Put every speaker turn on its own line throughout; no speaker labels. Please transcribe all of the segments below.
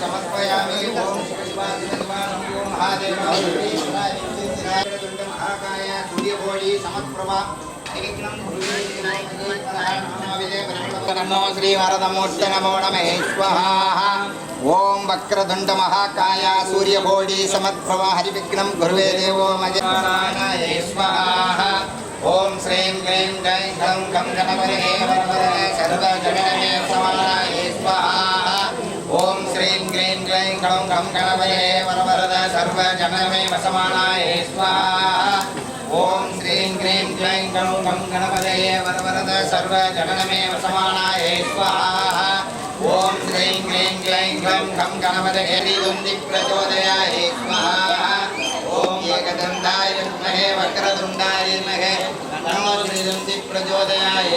समर्पयामि महाकाय नमो श्रीवरदमूर्ति नमो नमः स्वाहा ॐ वक्रतुण्ड महाकाय सूर्यकोटि समत्प्रभा हरिविघ्नं गुरुवे देवो मजनाय स्वाहा श्रीं क्लीं गैं गं स्वाहा ஓம் ஸ்ரீம் க்ரீம் க்ளைம் களம் கம் கணவயே வரவரத சர்வ ஜனமே வசமானாய ஓம் ஸ்ரீம் க்ரீம் க்ளைம் களம் கம் கணவயே வரவரத சர்வ ஜனமே வசமானாய ஓம் ஸ்ரீம் க்ரீம் க்ளைம் களம் கம் கணவதே துந்தி பிரச்சோதயாய ஓம் ஏகதந்தாய வித்மகே வக்ரதுண்டாய வித்மகே நமோ ஸ்ரீ துந்தி பிரச்சோதயாய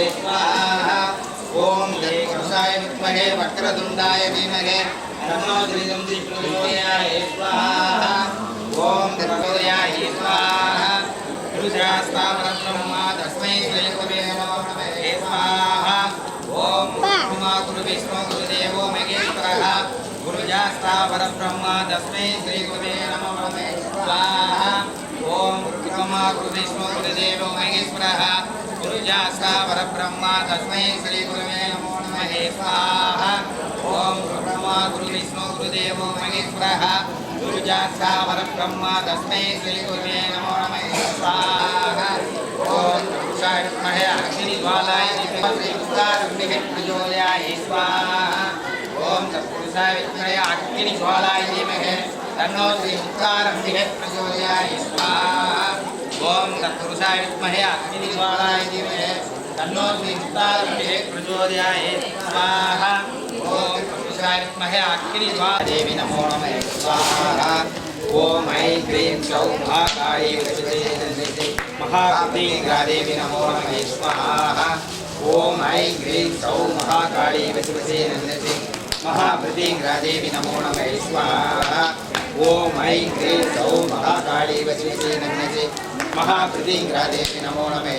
ఓం గణపురుషాయ విద్మహే వక్రతుండాయ ధీమహే తన్నో శ్రీజం విష్ణుదేవాయ స్వాహ. ఓం గణపతయాయ స్వాహ. పురుషాస్తావరం బ్రహ్మ తస్మై శ్రీకమే నమః స్వాహ. ఓం కుమా గురు విష్ణు గురుదేవో మహేశ్వరః. గురుజాస్తావర బ్రహ్మ తస్మై శ్రీకమే నమః స్వాహ. ఓం కుమా గురు విష్ణు గురుదేవో మహేశ్వరః. गुरुजास्तावरब्रह्मा तस्मै श्रीगुरवे नमो नमः. स्वाहा. ॐ ब्रह्मा गुरु विष्णु गुरुदेवो महेश्वरः. गुरुजास्तावरब्रह्मा तस्मै श्रीगुरवे नमो नमः. स्वाहा. ॐ विद्महे अग्निज्वालाय श्रीमुखारम्भिः प्रचोदयाय. स्वाहा. ॐ तत्पुरुषाय विद्महे अग्निज्वालाय धीमहि. तन्नो श्रीमुखारम्भिः प्रचोदयाय. स्वाहा. ॐ तत्पुरुषाय विद्महे अग्निज्वालाय धीमहि तन्नो श्रीमुखारम्भिः प्रचोदयाय। स्वाहा। ॐ तत्पुरुषाय विद्महे अग्निज्वालाय देवी नमो नमः। स्वाहा। ॐ ऐं क्लीं सौः महाकाली विष्णुदेवी महाकृतिग्रादेवी नमो नमः। स्वाहा। ॐ ऐं क्लीं सौः महाकाली विष्णुदेवी महाकृतिग्रादेवी नमो नमः। स्वाहा। ॐ ऐं क्लीं सौः महाकाली विष्णुदेवी महाकृतिग्रादेवी మహాకృతింగ్రాదేవి నమో నమే.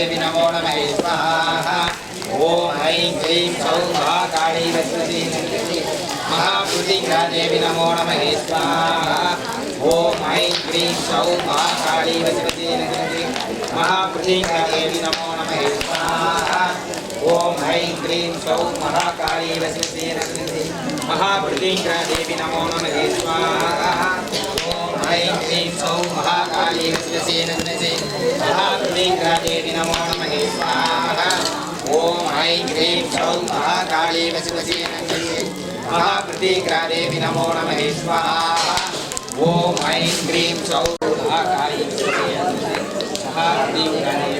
महाप्रतिङ्गादेवी नमो नमः स्वाहा ॐ ऐं क्लीं सौः महाकाली महाप्रतिङ्गादेवी नमो नमः स्वाहा ॐ ऐं क्लीं सौः महाकाली महाप्रतिङ्गादेवी नमो नमः स्वाहा ॐ ऐं क्लीं सौः महाकाली वसुदेवी महाप्रतिङ्गादेवी नमो नमः स्वाहा ॐ ऐं क्लीं सौः महाकाली वसुदेवी महाप्रतिङ्गादेवी नमो नमः स्वाहा ॐ ऐं क्लीं सौः महाकाली वसुदेवी महाप्रतिग्रादेवी नमो नमः स्वाहा ॐ ऐं क्लीं सौः महाकाली महाप्रतिग्रादेवी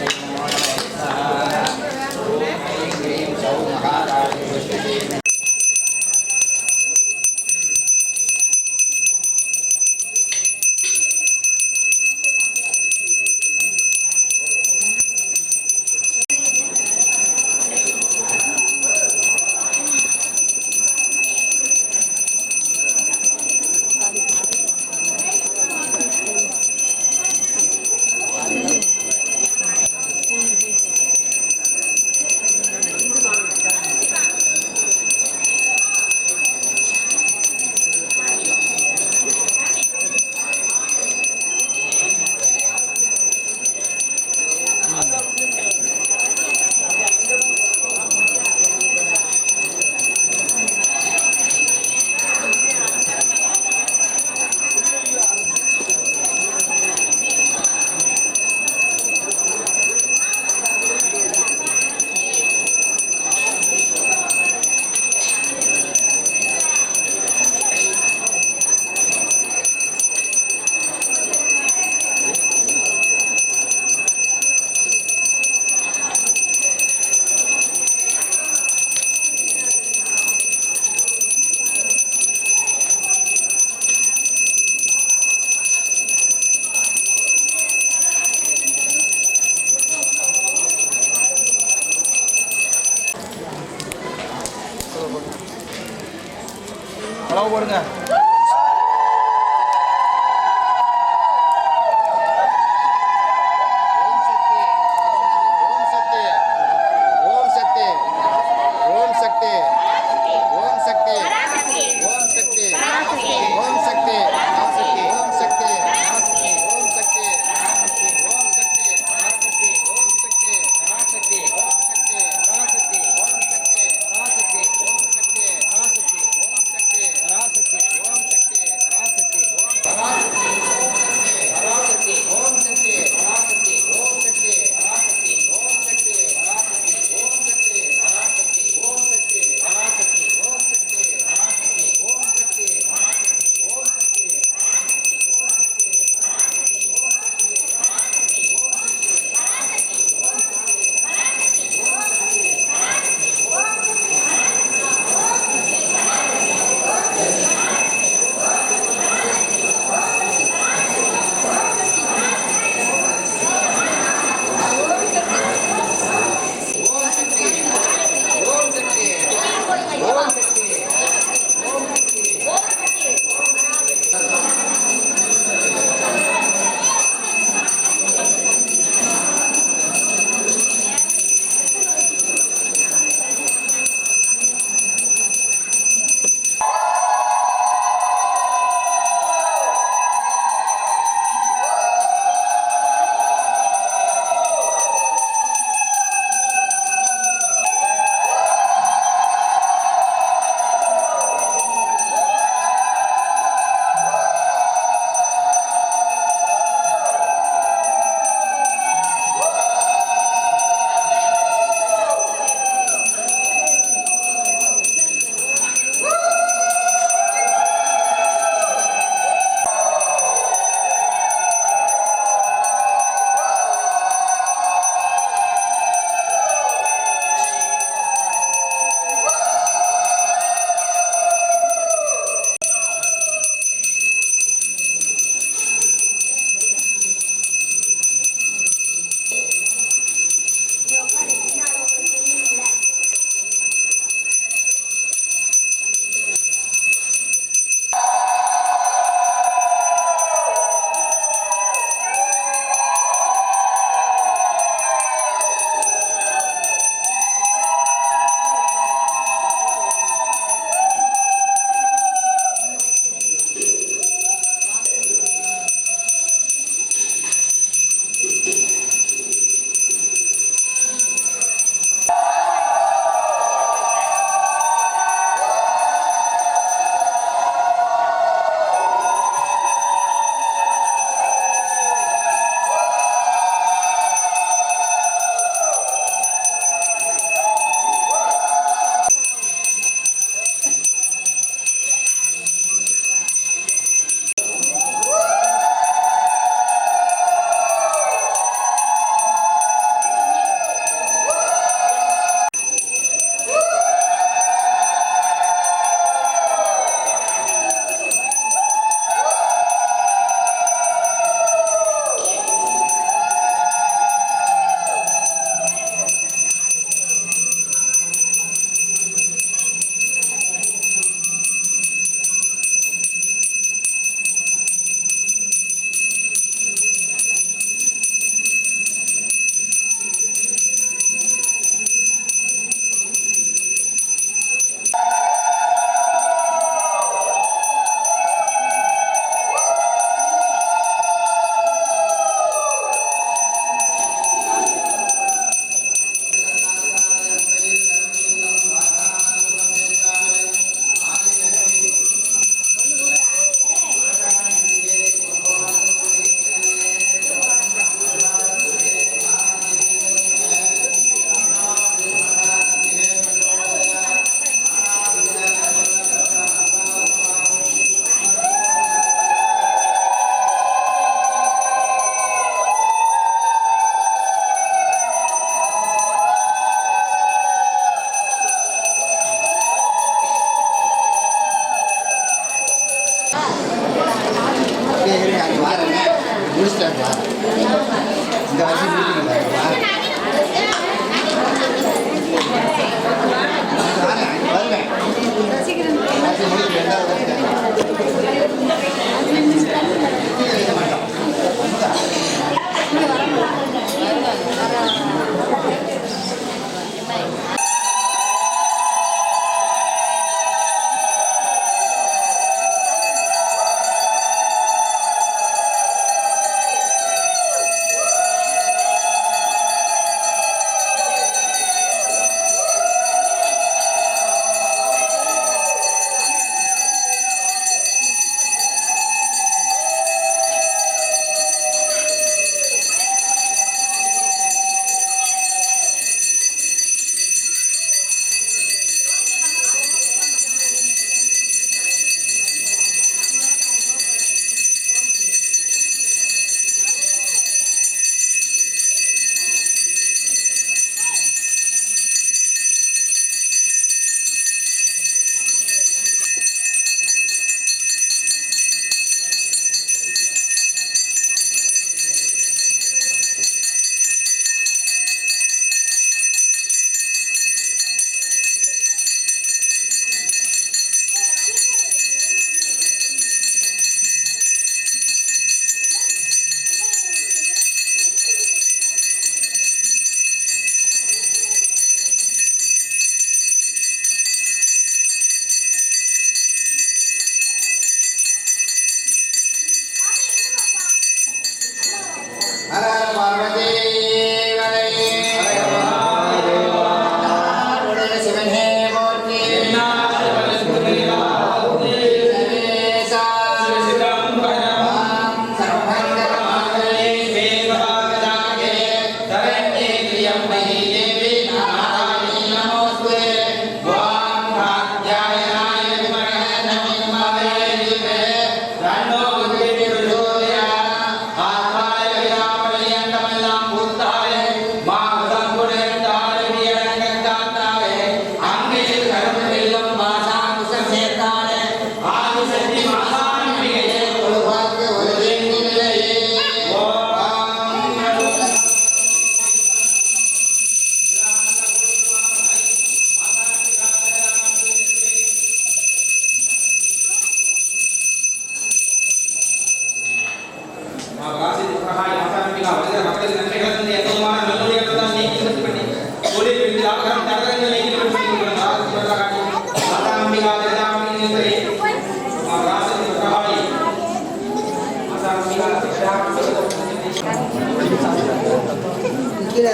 கீழே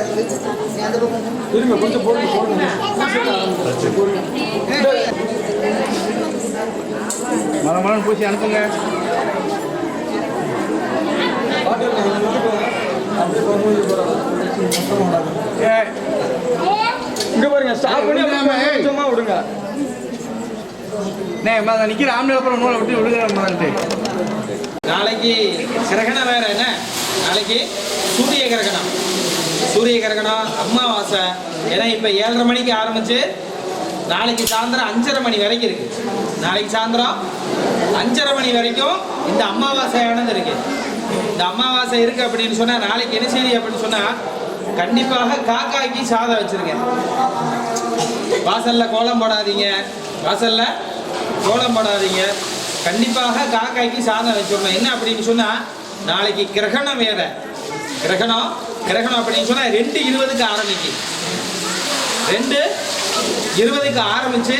அந்த பக்கம்.
இருங்க கொஞ்சம் போடுங்க போடுங்க. மழை மழை பூசி அனுப்புங்க.
இங்க பாருங்க ஸ்டாப் பண்ணி. கொஞ்சமா விடுங்க.
நிக்கிற ஆம்பளை அப்புறம் நூலை விட்டு விடுங்க மதன்ட்டு
நாளைக்கு கிரகணம் வேற என்ன? நாளைக்கு சூரிய கிரகணம். சூரிய கிரகணம் அமாவாசை ஏன்னா இப்போ ஏழரை மணிக்கு ஆரம்பிச்சு நாளைக்கு சாயந்தரம் அஞ்சரை மணி வரைக்கும் இருக்கு. நாளைக்கு சாயந்தரம் அஞ்சரை மணி வரைக்கும் இந்த அமாவாசையானது இருக்கு. இந்த அமாவாசை இருக்கு அப்படின்னு சொன்னா நாளைக்கு என்ன செய்தி அப்படின்னு சொன்னா கண்டிப்பாக காக்காய்க்கு சாதம் வச்சிருங்க வாசல்ல கோலம் போடாதீங்க. வாசல்ல கோலம் போடாதீங்க. கண்டிப்பாக காக்காய்க்கு சாதம் வச்சிடணும். என்ன அப்படின்னு சொன்னா நாளைக்கு கிரகணம் வேற. கிரகணம் கிரகணம் அப்படின்னு சொன்னா ரெண்டு இருபதுக்கு ஆரம்பிக்கு. ரெண்டு இருபதுக்கு ஆரம்பிச்சு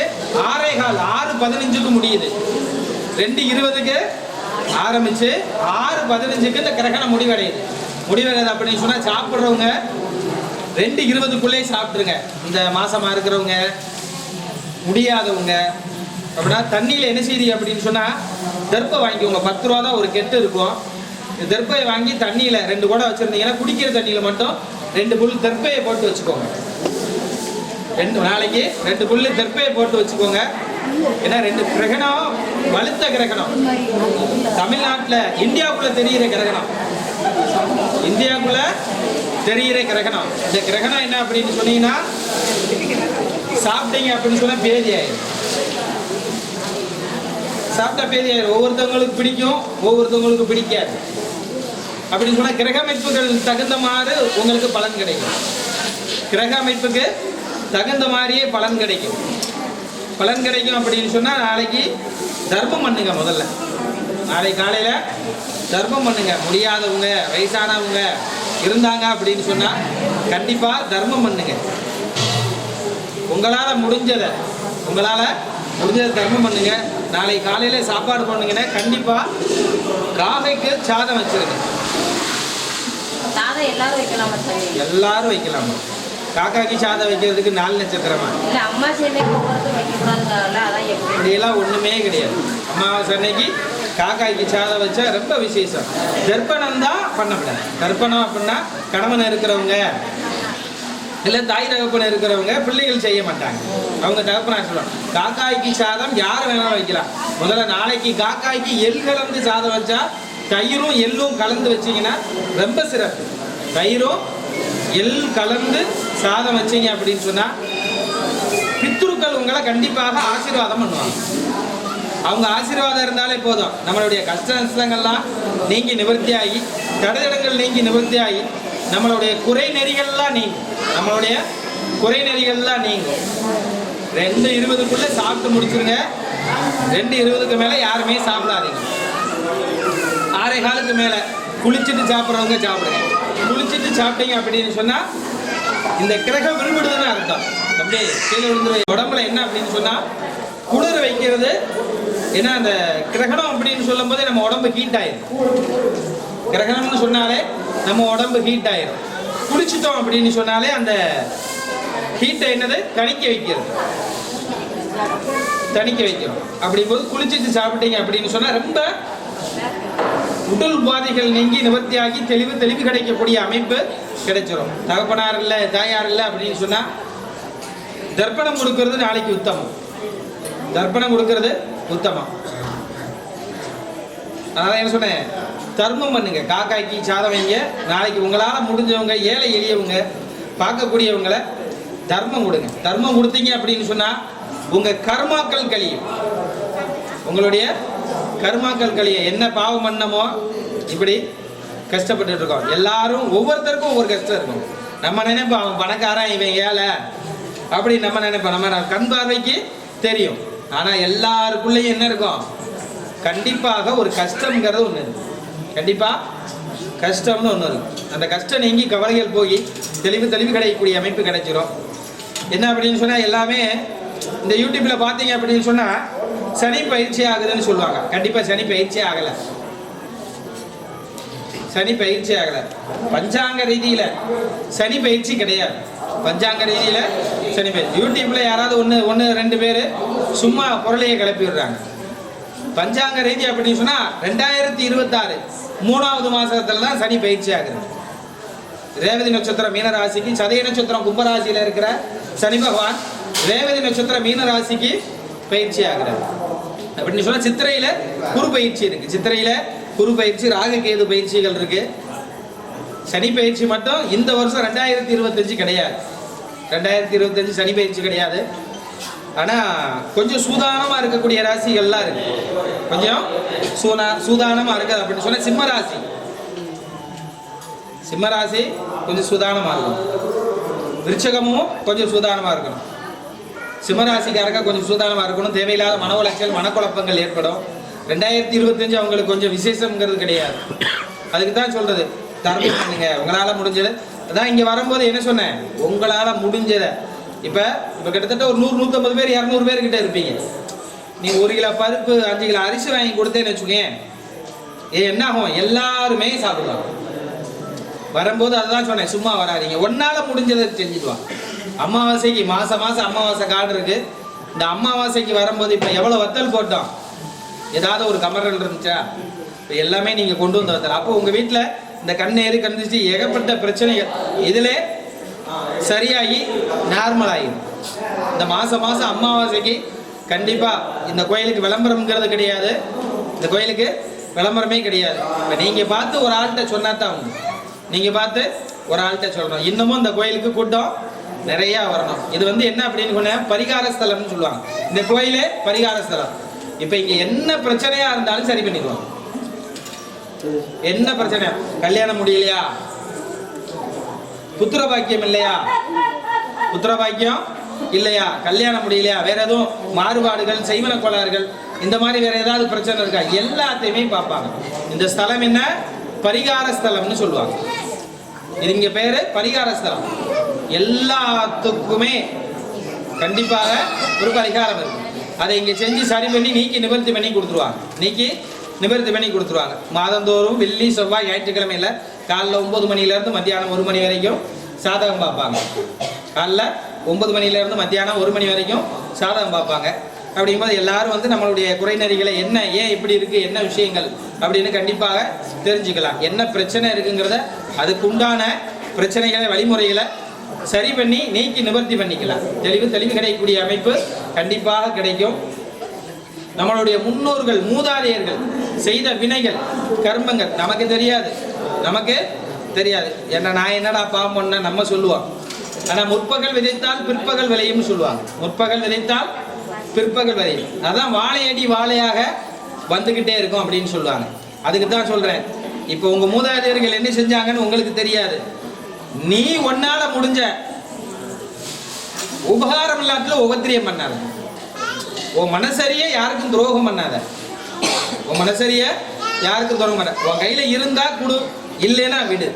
ஆறே கால் ஆறு பதினஞ்சுக்கு முடியுது. ரெண்டு இருபதுக்கு ஆரம்பிச்சு ஆறு பதினஞ்சுக்கு இந்த கிரகணம் முடிவடையுது. முடிவடையுது அப்படின்னு சொன்னா சாப்பிட்றவங்க ரெண்டு இருபதுக்குள்ளே சாப்பிட்ருங்க இந்த மாசமா இருக்கிறவங்க முடியாதவங்க அப்படின்னா தண்ணியில் என்ன செய்தி அப்படின்னு சொன்னால் தெர்ப்பை வாங்கிக்கோங்க. பத்து ரூபா தான் ஒரு கெட்டு இருக்கும். இந்த வாங்கி தண்ணியில் ரெண்டு குடம் வச்சுருந்தீங்கன்னா குடிக்கிற தண்ணியில் மட்டும் ரெண்டு புல் தெற்பையை போட்டு வச்சுக்கோங்க. ரெண்டு நாளைக்கு ரெண்டு புல்லு தெற்பையை போட்டு வச்சுக்கோங்க. ஏன்னா ரெண்டு கிரகணம் வலுத்த கிரகணம். தமிழ்நாட்டில் இந்தியாவுக்குள்ள தெரிகிற கிரகணம். இந்தியாவுக்குள்ள தெரிகிற கிரகணம். இந்த கிரகணம் என்ன அப்படின்னு சொன்னீங்கன்னா சாப்பிட்டீங்க அப்படின்னு சொன்னால் பேதி ஆயிடும் சாப்பிட்டா பேதி ஆயிடும் ஒவ்வொருத்தவங்களுக்கு பிடிக்கும் ஒவ்வொருத்தவங்களுக்கு பிடிக்காது. அப்படின்னு சொன்னால் கிரக அமைப்புகள் தகுந்த மாதிரி உங்களுக்கு பலன் கிடைக்கும். கிரக அமைப்புக்கு தகுந்த மாதிரியே பலன் கிடைக்கும். பலன் கிடைக்கும் அப்படின்னு சொன்னால் நாளைக்கு தர்மம் பண்ணுங்க முதல்ல. நாளை காலையில் தர்மம் பண்ணுங்க. முடியாதவங்க வயசானவங்க இருந்தாங்க அப்படின்னு சொன்னால் கண்டிப்பாக தர்மம் பண்ணுங்க. உங்களால் முடிஞ்சதை உங்களால் முடிஞ்சதை தர்மம் பண்ணுங்க. நாளை காலையில் சாப்பாடு பண்ணுங்கன்னா கண்டிப்பாக காகைக்கு சாதம் வச்சுருங்க.
சாதம் எல்லாரும் வைக்கலாமா சாமி
எல்லாரும் வைக்கலாமா? காக்காக்கு சாதம் வைக்கிறதுக்கு நாலு நட்சத்திரமா?
இல்ல அம்மா சேர்ந்தே அதான்
அப்படியெல்லாம் ஒண்ணுமே கிடையாது. அமாவாசை அன்னைக்கு காக்காய்க்கு சாதம் வச்சா ரொம்ப விசேஷம். தர்ப்பணம் தான் பண்ணக்கூடாது. தர்ப்பணம் அப்படின்னா கணவன் இருக்கிறவங்க இல்லை தாய் தகப்பன் இருக்கிறவங்க பிள்ளைகள் செய்ய மாட்டாங்க. அவங்க தகப்பனா சொல்லுவாங்க காக்காய்க்கு சாதம் யார் வேணாலும் வைக்கலாம். முதல்ல நாளைக்கு காக்காய்க்கு எள் கலந்து சாதம் வச்சா தயிரும் எள்ளும் கலந்து வச்சிங்கன்னா ரொம்ப சிறப்பு. தயிரும் எள் கலந்து சாதம் வச்சீங்க அப்படின்னு சொன்னால் பித்ருக்கள் உங்களை கண்டிப்பாக ஆசீர்வாதம் பண்ணுவாங்க. அவங்க ஆசீர்வாதம் இருந்தாலே போதும். நம்மளுடைய கஷ்ட நஷ்டங்கள்லாம் நீங்கி நிவர்த்தியாகி தடதடங்கள் நீங்கி நிவர்த்தியாகி நம்மளுடைய குறை நெறிகள்லாம் நீங்கும். நம்மளுடைய குறை நெறிகள்லாம் நீங்கும். ரெண்டு இருபதுக்குள்ளே சாப்பிட்டு முடிச்சிருங்க. ரெண்டு இருபதுக்கு மேலே யாருமே சாப்பிடாதீங்க. ஆறே காலுக்கு மேலே. குளிச்சுட்டு சாப்பிட்றவங்க சாப்பிடுங்க. குளிச்சுட்டு சாப்பிட்டீங்க அப்படின்னு சொன்னால் இந்த கிரகம் விரும்பிடுதுன்னு அர்த்தம். அப்படியே கீழே விழுந்துரு உடம்புல என்ன அப்படின்னு சொன்னால் குளிர வைக்கிறது ஏன்னா அந்த கிரகணம் அப்படின்னு சொல்லும் போதே நம்ம உடம்பு ஹீட் ஆயிடும் கிரகணம்னு சொன்னாலே நம்ம உடம்பு ஹீட் ஆயிடும் குளிச்சிட்டோம் அப்படின்னு சொன்னாலே அந்த ஹீட்டை என்னது? தணிக்க வைக்கிறது. தணிக்க வைக்கும் அப்படிங்கும்போது குளிச்சிட்டு சாப்பிட்டீங்க அப்படின்னு சொன்னா ரொம்ப உடல் உபாதைகள் நீங்கி நிவர்த்தியாகி தெளிவு தெளிவு கிடைக்கக்கூடிய அமைப்பு கிடைச்சிரும். தகப்பனார் இல்லை தாயார் இல்லை அப்படின்னு சொன்னா தர்ப்பணம் கொடுக்கறது நாளைக்கு உத்தமம். தர்ப்பணம் கொடுக்கறது உத்தமம். அதான் என்ன சொன்னேன்? தர்மம் பண்ணுங்க. காக்காய்க்கு சாதம் வைங்க. நாளைக்கு உங்களால் முடிஞ்சவங்க ஏழை எளியவங்க பார்க்கக்கூடியவங்களை தர்மம் கொடுங்க. தர்மம் கொடுத்தீங்க அப்படின்னு சொன்னா உங்க கர்மாக்கள் கழியும். உங்களுடைய கர்மாக்கள் கழிய என்ன பாவம் பண்ணமோ இப்படி கஷ்டப்பட்டு இருக்கோம். எல்லாரும் ஒவ்வொருத்தருக்கும் ஒவ்வொரு கஷ்டம் இருக்கும். நம்ம நினைப்போம் அவன் பணக்காரன் இவன் ஏழை. அப்படி நம்ம நினைப்போம். நம்ம கண் பார்வைக்கு தெரியும். ஆனால் எல்லாருக்குள்ளேயும் என்ன இருக்கும்? கண்டிப்பாக ஒரு கஷ்டம்ங்கிறது ஒன்று இருக்கும் கண்டிப்பாக கஷ்டம்னு ஒன்று இருக்கும் அந்த கஷ்டம் நீங்கி கவலைகள் போய் தெளிவு தெளிவு கிடைக்கக்கூடிய அமைப்பு கிடைச்சிரும். என்ன அப்படின்னு சொன்னால் எல்லாமே இந்த யூடியூப்பில் பார்த்தீங்க அப்படின்னு சொன்னால் சனி பயிற்சி ஆகுதுன்னு சொல்லுவாங்க. கண்டிப்பா சனி பயிற்சி ஆகல. சனி பயிற்சி ஆகல. பஞ்சாங்க ரீதியில சனி பயிற்சி கிடையாது. பஞ்சாங்க ரீதியில சனி பயிற்சி. யூடியூப்ல யாராவது ஒன்று ஒன்று ரெண்டு பேர் சும்மா பொருளையை கிளப்பி விடுறாங்க. பஞ்சாங்க ரீதி அப்படின்னு சொன்னா ரெண்டாயிரத்தி இருபத்தாறு மூணாவது மாசத்துல தான் சனி பயிற்சி ஆகுது. ரேவதி நட்சத்திரம் மீனராசிக்கு சதய நட்சத்திரம் கும்பராசியில இருக்கிற சனி பகவான் ரேவதி நட்சத்திரம் மீனராசிக்கு பயிற்சி ஆகிறார் அப்படின்னு சொன்னால் சித்திரையில் குரு பயிற்சி இருக்குது சித்திரையில் குரு பயிற்சி ராககேது பயிற்சிகள் இருக்குது சனி பயிற்சி மட்டும் இந்த வருஷம் ரெண்டாயிரத்தி இருபத்தஞ்சு கிடையாது. ரெண்டாயிரத்தி இருபத்தஞ்சு சனி பயிற்சி கிடையாது. ஆனால் கொஞ்சம் சூதானமாக இருக்கக்கூடிய ராசிகள்லாம் இருக்கு. கொஞ்சம் சூனா சூதானமாக இருக்குது. அப்படின்னு சொன்னால் சிம்ம ராசி. சிம்மராசி கொஞ்சம் சூதானமாக இருக்கும் விருச்சகமும் கொஞ்சம் சூதானமாக இருக்கணும். சிம்மராசிக்காரங்க கொஞ்சம் சூதானமாக இருக்கணும். தேவையில்லாத மன உளைச்சல் மனக்குழப்பங்கள் ஏற்படும். ரெண்டாயிரத்தி இருபத்தஞ்சு அவங்களுக்கு கொஞ்சம் விசேஷங்கிறது கிடையாது. அதுக்கு தான் சொல்றது. தர்மம் பண்ணுங்க. உங்களால் முடிஞ்சது. அதான் இங்கே வரும்போது என்ன சொன்னேன்? உங்களால் முடிஞ்சதை. இப்போ இப்போ கிட்டத்தட்ட ஒரு நூறு நூற்றம்பது பேர் இரநூறு பேர் கிட்ட இருப்பீங்க. நீ ஒரு கிலோ பருப்பு அஞ்சு கிலோ அரிசி வாங்கி கொடுத்தேன்னு வச்சுக்கேன் ஏ என்ன ஆகும்? எல்லாருமே சாப்பிடுவாங்க. வரும்போது அதுதான் சொன்னேன். சும்மா வராதீங்க. ஒன்னால முடிஞ்சதை செஞ்சுக்குவான் அமாவாசைக்கு மாதம் மாசம் அமாவாசை காடு இருக்கு. இந்த அமாவாசைக்கு வரும்போது இப்போ எவ்வளோ வத்தல் போட்டோம்? ஏதாவது ஒரு கமரல் இருந்துச்சா? இப்போ எல்லாமே நீங்க கொண்டு வந்து வத்தல். அப்போ உங்க வீட்டில் இந்த கண்ணேறு கண்டிச்சு ஏகப்பட்ட பிரச்சனைகள். இதில் சரியாகி நார்மல் ஆகிடும் இந்த மாதம் மாசம் அமாவாசைக்கு கண்டிப்பா இந்த கோயிலுக்கு விளம்பரம்ங்கிறது கிடையாது. இந்த கோயிலுக்கு விளம்பரமே கிடையாது. இப்போ நீங்க பார்த்து ஒரு ஆள்கிட்ட சொன்னா தான் உண்டு. நீங்க பார்த்து ஒரு ஆள்கிட்ட சொல்லணும் இன்னமும் இந்த கோயிலுக்கு கூட்டம் நிறைய வரணும். இது வந்து என்ன அப்படின்னு சொன்னா பரிகார ஸ்தலம்னு சொல்லுவாங்க. இந்த கோயிலே பரிகார ஸ்தலம் இப்போ இங்க என்ன பிரச்சனையா இருந்தாலும் சரி பண்ணிக்கலாம். என்ன பிரச்சனை? கல்யாணம் முடியலையா? புத்திர பாக்கியம் இல்லையா? புத்திர பாக்கியம் இல்லையா? கல்யாணம் முடியலையா? வேற எதுவும் மாறுபாடுகள் செய்வன கோளாறுகள் இந்த மாதிரி வேற ஏதாவது பிரச்சனை இருக்கா? எல்லாத்தையுமே பார்ப்பாங்க. இந்த ஸ்தலம் என்ன? பரிகார ஸ்தலம்னு சொல்லுவாங்க. இது இங்க பேரு பரிகார ஸ்தலம் எல்லாத்துக்குமே கண்டிப்பாக ஒரு பரிகாரம் இருக்கு. அதை இங்கே செஞ்சு சரி பண்ணி நீக்கி நிவர்த்தி பண்ணி கொடுத்துருவாங்க. நீக்கி நிவர்த்தி பண்ணி கொடுத்துருவாங்க. மாதந்தோறும் வெள்ளி செவ்வாய் ஞாயிற்றுக்கிழமையில் காலைல ஒன்பது மணியிலேருந்து மத்தியானம் ஒரு மணி வரைக்கும் சாதகம் பார்ப்பாங்க. காலைல ஒன்பது மணியிலேருந்து மத்தியானம் ஒரு மணி வரைக்கும் சாதகம் பார்ப்பாங்க. அப்படிங்கும்போது எல்லாரும் வந்து நம்மளுடைய குறைநெறிகளை என்ன ஏன் இப்படி இருக்குது என்ன விஷயங்கள் அப்படின்னு கண்டிப்பாக தெரிஞ்சுக்கலாம். என்ன பிரச்சனை இருக்குங்கிறத அதுக்குண்டான பிரச்சனைகளை வழிமுறைகளை சரி பண்ணி நீக்கி நிவர்த்தி பண்ணிக்கலாம். தெளிவு தெளிவு கிடைக்கக்கூடிய அமைப்பு கண்டிப்பாக கிடைக்கும். நம்மளுடைய முன்னோர்கள் மூதாதையர்கள் செய்த வினைகள் கர்மங்கள் நமக்கு தெரியாது. நமக்கு தெரியாது. என்ன நான் என்னடா பாவம் பண்ண நம்ம சொல்லுவோம். ஆனா முற்பகல் விதைத்தால் பிற்பகல் விளையும்னு சொல்லுவாங்க. முற்பகல் விதைத்தால் பிற்பகல் விளையும். அதான் வாழையடி வாழையாக வந்துகிட்டே இருக்கும் அப்படின்னு சொல்லுவாங்க. அதுக்கு தான் சொல்றேன். இப்போ உங்க மூதாதையர்கள் என்ன செஞ்சாங்கன்னு உங்களுக்கு தெரியாது. நீ ஒன்னால முடிஞ்ச உபகாரம் இல்லாத்துல உபத்திரியம் பண்ணாத. உன் மனசரிய யாருக்கும் துரோகம் பண்ணாத. உன் மனசரிய யாருக்கும் துரோகம் பண்ண உன் கையில இருந்தா கொடு இல்லைன்னா விடு.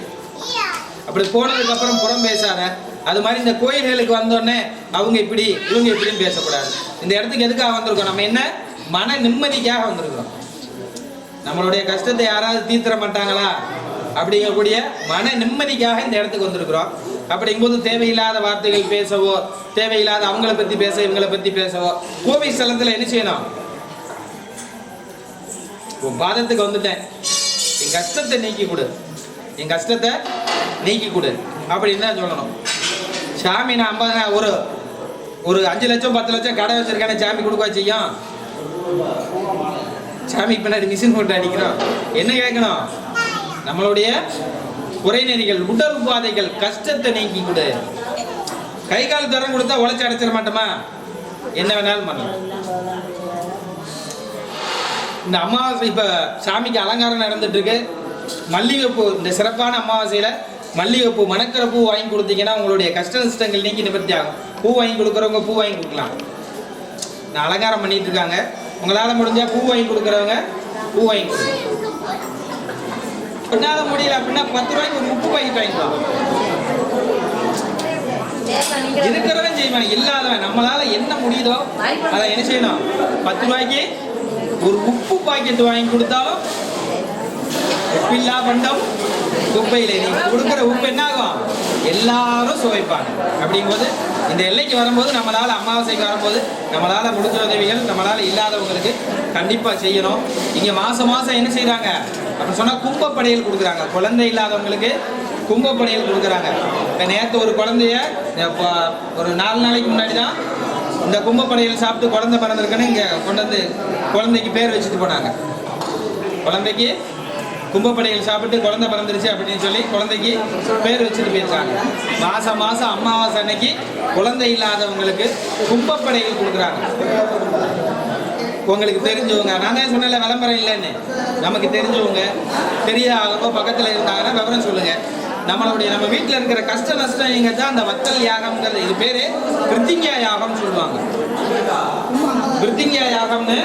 அப்படி போனதுக்கு அப்புறம் புறம் பேசாத. அது மாதிரி இந்த கோயில்களுக்கு வந்தோடனே அவங்க இப்படி இவங்க இப்படின்னு பேசக்கூடாது. இந்த இடத்துக்கு எதுக்காக வந்திருக்கோம்? நம்ம என்ன? மன நிம்மதிக்காக வந்திருக்கிறோம் நம்மளுடைய கஷ்டத்தை யாராவது தீர்த்திட மாட்டாங்களா? அப்படிங்கக்கூடிய மன நிம்மதிக்காக இந்த இடத்துக்கு வந்திருக்கிறோம். அப்படிங்கும்போது தேவையில்லாத வார்த்தைகள் பேசவோ தேவையில்லாத அவங்கள பத்தி பேச இவங்களை பத்தி பேசவோ கோவில் ஸ்தலத்தில் என்ன செய்யணும்? உன் பாதத்துக்கு வந்துட்டேன். என் கஷ்டத்தை நீக்கி கொடு. என் கஷ்டத்தை நீக்கி கொடு. அப்படின்னு தான் சொல்லணும்? சாமி நான் ஐம்பது ஒரு ஒரு அஞ்சு லட்சம் பத்து லட்சம் கடை வச்சிருக்கேன். சாமி கொடுக்க செய்யும்? சாமிக்கு பின்னாடி மிஷின் போட்டு அடிக்கணும். என்ன கேட்கணும்? நம்மளுடைய குறைநெறிகள் உடல் உபாதைகள் கஷ்டத்தை நீக்கி கொடு கை கால் தரம் கொடுத்தா உழைச்சி அடைச்சிட மாட்டோமா? என்ன வேணாலும் பண்ணலாம். இந்த அமாவாசை இப்போ சாமிக்கு அலங்காரம் நடந்துட்டு இருக்கு மல்லிகைப்பூ இந்த சிறப்பான அமாவாசையில மல்லிகைப்பூ மணக்கிற பூ வாங்கி கொடுத்தீங்கன்னா உங்களுடைய கஷ்ட நஷ்டங்கள் நீக்கி நிவர்த்தி ஆகும். பூ வாங்கி கொடுக்குறவங்க பூ வாங்கி கொடுக்கலாம். நான் அலங்காரம் பண்ணிட்டு இருக்காங்க. உங்களால் முடிஞ்சா பூ வாங்கி கொடுக்குறவங்க பூ வாங்கி கொடுக்கலாம் உன்னால முடியல அப்படின்னா பத்து ரூபாய்க்கு ஒரு உப்பு பாக்கெட் வாங்கிக்கலாம் இருக்கிறவன் செய்வான் இல்லாதவன். நம்மளால என்ன முடியுதோ அதை என்ன செய்யணும்? பத்து ரூபாய்க்கு ஒரு உப்பு பாக்கெட் வாங்கி கொடுத்தாலும் உப்பில்லா பண்டம் குப்பையிலே நீ கொடுக்குற உப்பு என்ன ஆகும் எல்லாரும் சுவைப்பாங்க. அப்படிங்கும்போது இந்த எல்லைக்கு வரும்போது நம்மளால் அமாவாசைக்கு வரும்போது நம்மளால் முடிஞ்ச உதவிகள் நம்மளால் இல்லாதவங்களுக்கு கண்டிப்பாக செய்யணும். இங்கே மாதம் மாதம் என்ன செய்கிறாங்க அப்படி சொன்னால் கும்பப்படையல் கொடுக்குறாங்க. குழந்தை இல்லாதவங்களுக்கு கும்பப்படையல் கொடுக்குறாங்க. இப்போ நேற்று ஒரு குழந்தைய ஒரு நாலு நாளைக்கு முன்னாடி தான் இந்த கும்பப்படையல் சாப்பிட்டு குழந்தை பிறந்திருக்குன்னு இங்கே கொண்டு வந்து குழந்தைக்கு பேர் வச்சுட்டு போனாங்க. குழந்தைக்கு கும்பப்படையில் சாப்பிட்டு குழந்தை பிறந்துருச்சு அப்படின்னு சொல்லி குழந்தைக்கு பேர் வச்சுட்டு போயிருக்காங்க. மாசம் மாசம் அமாவாசை அன்னைக்கு குழந்தை இல்லாதவங்களுக்கு கும்பப்படையில் கொடுக்குறாங்க. உங்களுக்கு தெரிஞ்சவங்க நான் தான் சொன்னல விளம்பரம் இல்லைன்னு. நமக்கு தெரிஞ்சவங்க தெரியாதவங்க பக்கத்தில் இருந்தாங்கன்னா விவரம் சொல்லுங்க. நம்மளுடைய நம்ம வீட்டில் இருக்கிற கஷ்ட நஷ்டம் எங்க தான் அந்த வத்தல் யாகம்ங்கிறது இது பேர் பிரித்திங்கா யாகம்னு சொல்லுவாங்க. பிரித்திங்கா யாகம்னு